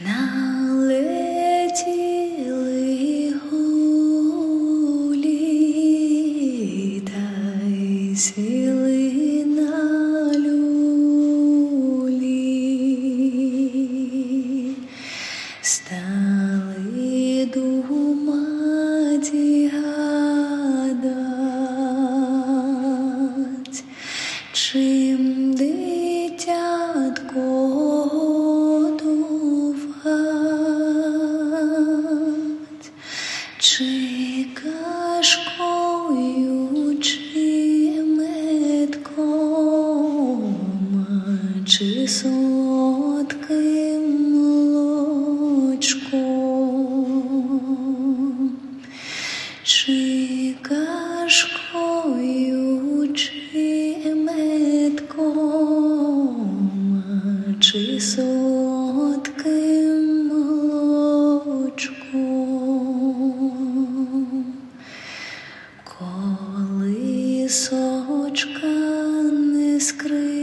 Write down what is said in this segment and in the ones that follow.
налетіли гулі та стали духу. Чи кашкою, чи метком, коли сочка не скриє.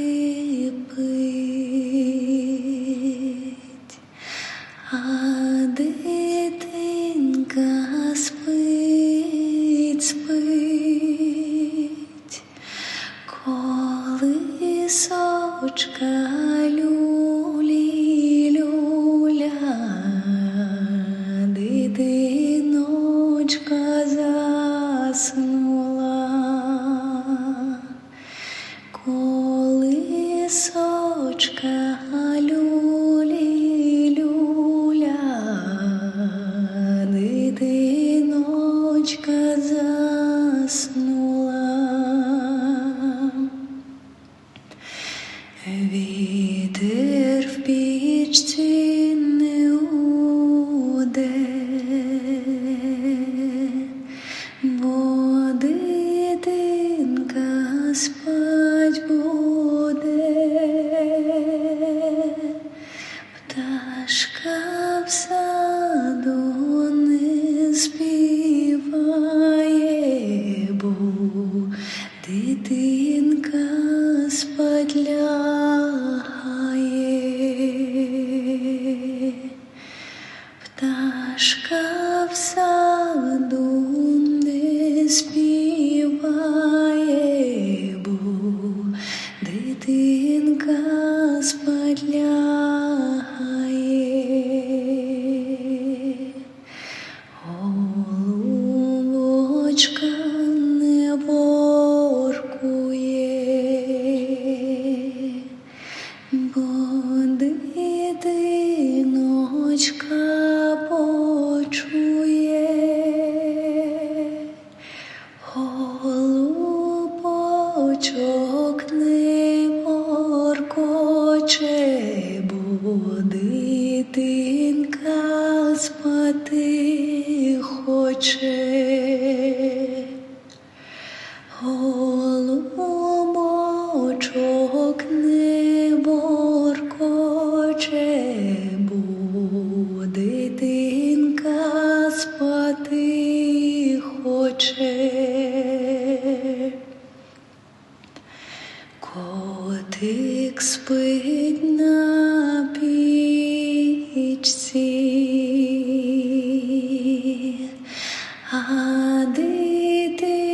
А дитина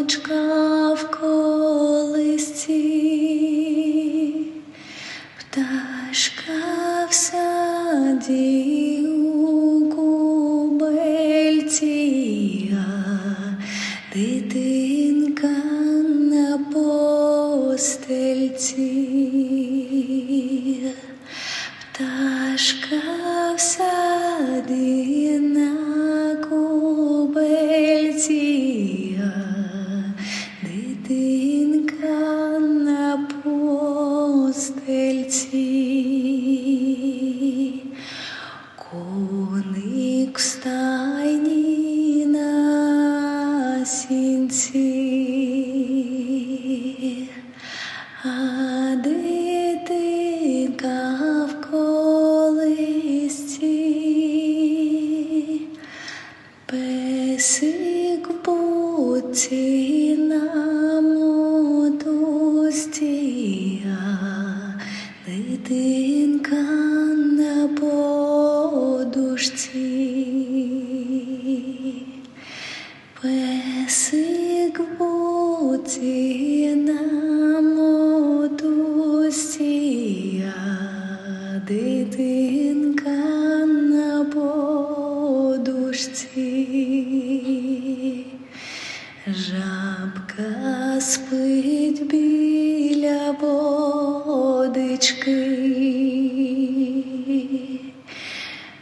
очка пташка в дитинка на постельці.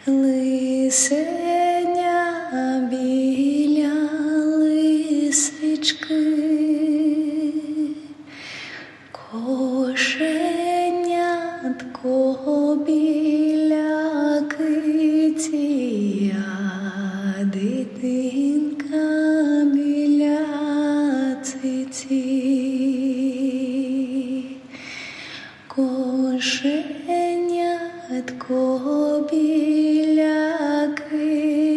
Лисеня біля лисички, кошенятко Кошенятко біля киті.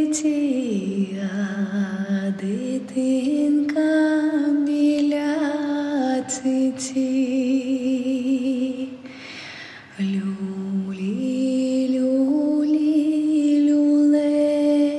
Люлі, люлі, люлечки.